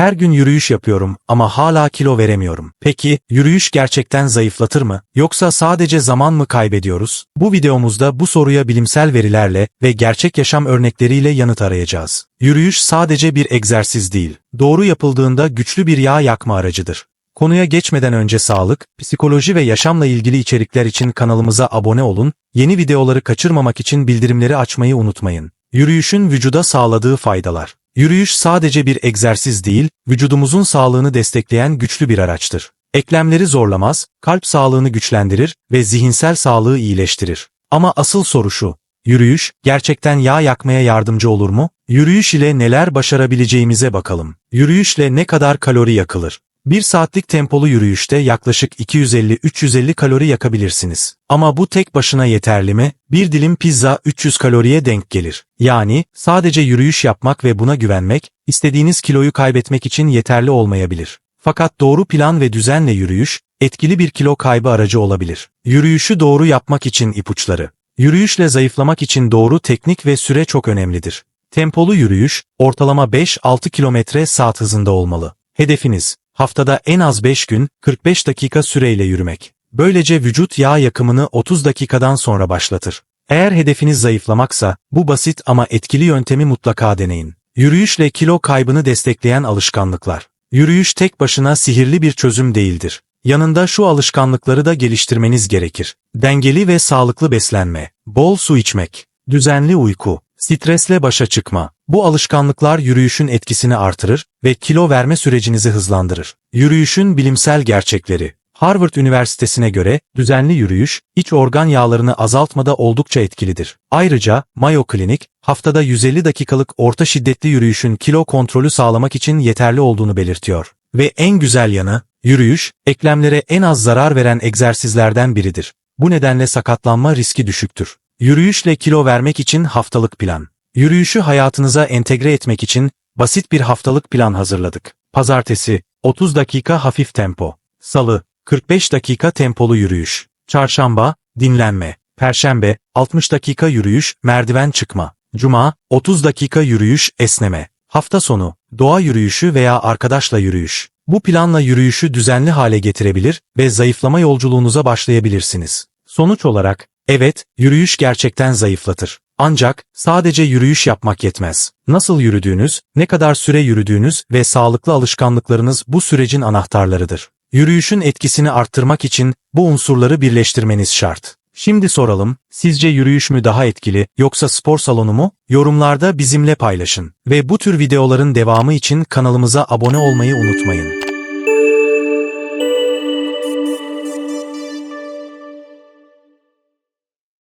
Her gün yürüyüş yapıyorum ama hala kilo veremiyorum. Peki, yürüyüş gerçekten zayıflatır mı? Yoksa sadece zaman mı kaybediyoruz? Bu videomuzda bu soruya bilimsel verilerle ve gerçek yaşam örnekleriyle yanıt arayacağız. Yürüyüş sadece bir egzersiz değil. Doğru yapıldığında güçlü bir yağ yakma aracıdır. Konuya geçmeden önce sağlık, psikoloji ve yaşamla ilgili içerikler için kanalımıza abone olun, yeni videoları kaçırmamak için bildirimleri açmayı unutmayın. Yürüyüşün vücuda sağladığı faydalar. Yürüyüş sadece bir egzersiz değil, vücudumuzun sağlığını destekleyen güçlü bir araçtır. Eklemleri zorlamaz, kalp sağlığını güçlendirir ve zihinsel sağlığı iyileştirir. Ama asıl soru şu, yürüyüş gerçekten yağ yakmaya yardımcı olur mu? Yürüyüş ile neler başarabileceğimize bakalım. Yürüyüşle ne kadar kalori yakılır? Bir saatlik tempolu yürüyüşte yaklaşık 250-350 kalori yakabilirsiniz. Ama bu tek başına yeterli mi? Bir dilim pizza 300 kaloriye denk gelir. Yani sadece yürüyüş yapmak ve buna güvenmek, istediğiniz kiloyu kaybetmek için yeterli olmayabilir. Fakat doğru plan ve düzenle yürüyüş, etkili bir kilo kaybı aracı olabilir. Yürüyüşü doğru yapmak için ipuçları. Yürüyüşle zayıflamak için doğru teknik ve süre çok önemlidir. Tempolu yürüyüş, ortalama 5-6 kilometre saat hızında olmalı. Hedefiniz, haftada en az 5 gün, 45 dakika süreyle yürümek. Böylece vücut yağ yakımını 30 dakikadan sonra başlatır. Eğer hedefiniz zayıflamaksa, bu basit ama etkili yöntemi mutlaka deneyin. Yürüyüşle kilo kaybını destekleyen alışkanlıklar. Yürüyüş tek başına sihirli bir çözüm değildir. Yanında şu alışkanlıkları da geliştirmeniz gerekir. Dengeli ve sağlıklı beslenme, bol su içmek, düzenli uyku, stresle başa çıkma. Bu alışkanlıklar yürüyüşün etkisini artırır ve kilo verme sürecinizi hızlandırır. Yürüyüşün bilimsel gerçekleri. Harvard Üniversitesi'ne göre düzenli yürüyüş, iç organ yağlarını azaltmada oldukça etkilidir. Ayrıca Mayo Clinic, haftada 150 dakikalık orta şiddetli yürüyüşün kilo kontrolü sağlamak için yeterli olduğunu belirtiyor. Ve en güzel yanı, yürüyüş, eklemlere en az zarar veren egzersizlerden biridir. Bu nedenle sakatlanma riski düşüktür. Yürüyüşle kilo vermek için haftalık plan. Yürüyüşü hayatınıza entegre etmek için basit bir haftalık plan hazırladık. Pazartesi, 30 dakika hafif tempo. Salı, 45 dakika tempolu yürüyüş. Çarşamba, dinlenme. Perşembe, 60 dakika yürüyüş, merdiven çıkma. Cuma, 30 dakika yürüyüş, esneme. Hafta sonu, doğa yürüyüşü veya arkadaşla yürüyüş. Bu planla yürüyüşü düzenli hale getirebilir ve zayıflama yolculuğunuza başlayabilirsiniz. Sonuç olarak, evet, yürüyüş gerçekten zayıflatır. Ancak sadece yürüyüş yapmak yetmez. Nasıl yürüdüğünüz, ne kadar süre yürüdüğünüz ve sağlıklı alışkanlıklarınız bu sürecin anahtarlarıdır. Yürüyüşün etkisini arttırmak için bu unsurları birleştirmeniz şart. Şimdi soralım, sizce yürüyüş mü daha etkili yoksa spor salonu mu? Yorumlarda bizimle paylaşın ve bu tür videoların devamı için kanalımıza abone olmayı unutmayın.